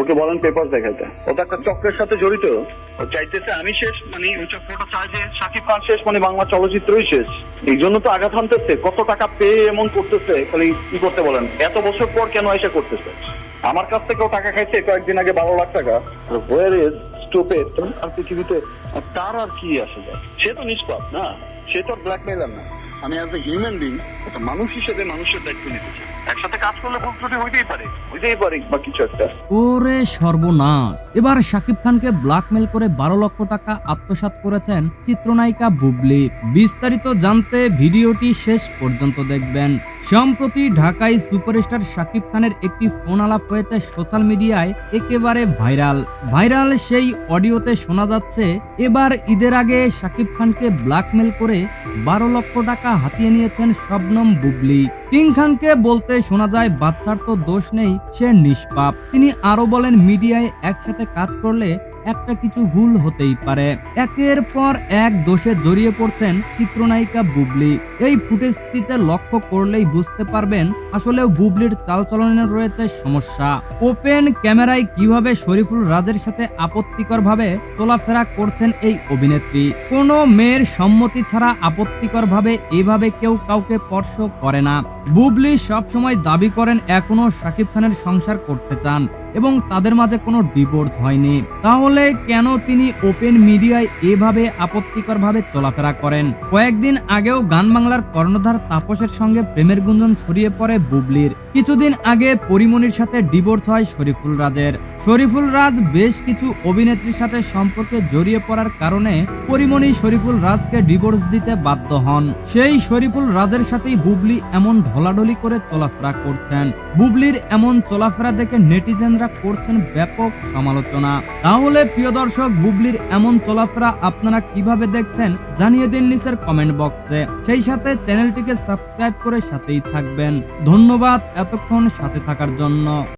ওকে বলেন পেপার দেখাইতে। ও তো একটা চক্রের সাথে জড়িত। ও চাইতেছে আমি শেষ মানে ওই চক্রটা চায় যে শাকিব খান শেষ মানে বাংলা চলচ্চিত্রই শেষ। এই জন্য তো আঘাত হানতেছে কত টাকা পেয়ে এমন করতেছে খালি কি করতে বলেন? এত বছর পর কেন এসে করতেছে? আমার কাছ থেকেও টাকা খাইছে কয়েকদিন আগে বারো লাখ টাকা। হোয়ার ইজ স্টুপেড আর পৃথিবীতে তার আর কি আসে যায়? সে তো নিষ্পাপ না? সে তো ব্ল্যাকমেলার না। আমি অ্যাজ এ হিউম্যান বিং একটা মানুষ হিসেবে মানুষের দায়িত্ব নিতে চাই। একসাথে কাজ করলে ভুল ত্রুটি হইতেই পারে। হইতেই পারে বা কিছু একটা ওরে সর্বনাশ। এবার শাকিব খানকে ব্ল্যাকমেল করে বারো লক্ষ টাকা আত্মসাৎ করেছেন চিত্রনায়িকা বুবলি। বিস্তারিত জানতে ভিডিওটি শেষ পর্যন্ত দেখবেন। সম্প্রতি ঢাকায় সুপারস্টার শাকিব খানের একটি ফোন আলাপ হয়েছে সোশ্যাল মিডিয়ায় একেবারে ভাইরাল। ভাইরাল সেই অডিওতে শোনা যাচ্ছে এবার ঈদের আগে শাকিব খানকে ব্ল্যাকমেল করে বারো লক্ষ টাকা হাতিয়ে নিয়েছেন শবনম বুবলি। কিং খানকে বলতে শোনা যায়, বাচ্চার তো দোষ নেই, সে নিষ্পাপ। তিনি আরও বলেন, মিডিয়ায় একসাথে কাজ করলে একটা কিছু ভুল হতেই পারে। একের পর এক দোষে জড়িয়ে পড়ছেন চিত্রনায়িকা বুবলি। এই ফুটেজটিতে লক্ষ্য করলেই বুঝতে পারবেন আসলে বুবলির চালচলনের রয়েছে সমস্যা। ওপেন ক্যামেরায় কীভাবে শরীফুল রাজের সাথে আপত্তিকর ভাবে চলাফেরা করছেন এই অভিনেত্রী? কোনো মেয়ের সম্মতি ছাড়া আপত্তিকর ভাবে এভাবে কেউ কাউকে স্পর্শ করে না। বুবলি সবসময় দাবি করেন এখনও শাকিব খানের সংসার করতে চান। এবং তাদের মাঝে কোনো ডিভোর্স হয়নি। তাহলে কেন তিনি ওপেন মিডিয়ায় এভাবে আপত্তিকর ভাবে চলাফেরা করেন? কয়েকদিন আগেও গান বাংলার কর্ণধার তাপসের সঙ্গে প্রেমের গুঞ্জন ছড়িয়ে পড়ে বুবলির। কিছুদিন আগে পরিমণির সাথে ডিভোর্স হয় শরীফুল রাজের। শরীফুল রাজ বেশ কিছু অভিনেত্রীর সাথে সম্পর্কে জড়িয়ে পড়ার কারণে পরিমণি শরীফুল রাজকে ডিভোর্স দিতে বাধ্য হন। সেই শরীফুল রাজের সাথেই বুবলি এমন ঢলাঢলি করে চলাফেরা করছেন। বুবলির এমন চলাফেরা দেখে নেটিজেনরা করছেন ব্যাপক সমালোচনা। তাহলে প্রিয় দর্শক বুবলির এমন চলাফেরা আপনারা কীভাবে দেখছেন জানিয়ে দিন নিচের কমেন্ট বক্সে সেই সাথে চ্যানেলটিকে সাবস্ক্রাইব করে সাথেই থাকবেন। ধন্যবাদ এতক্ষণ সাথে থাকার জন্য।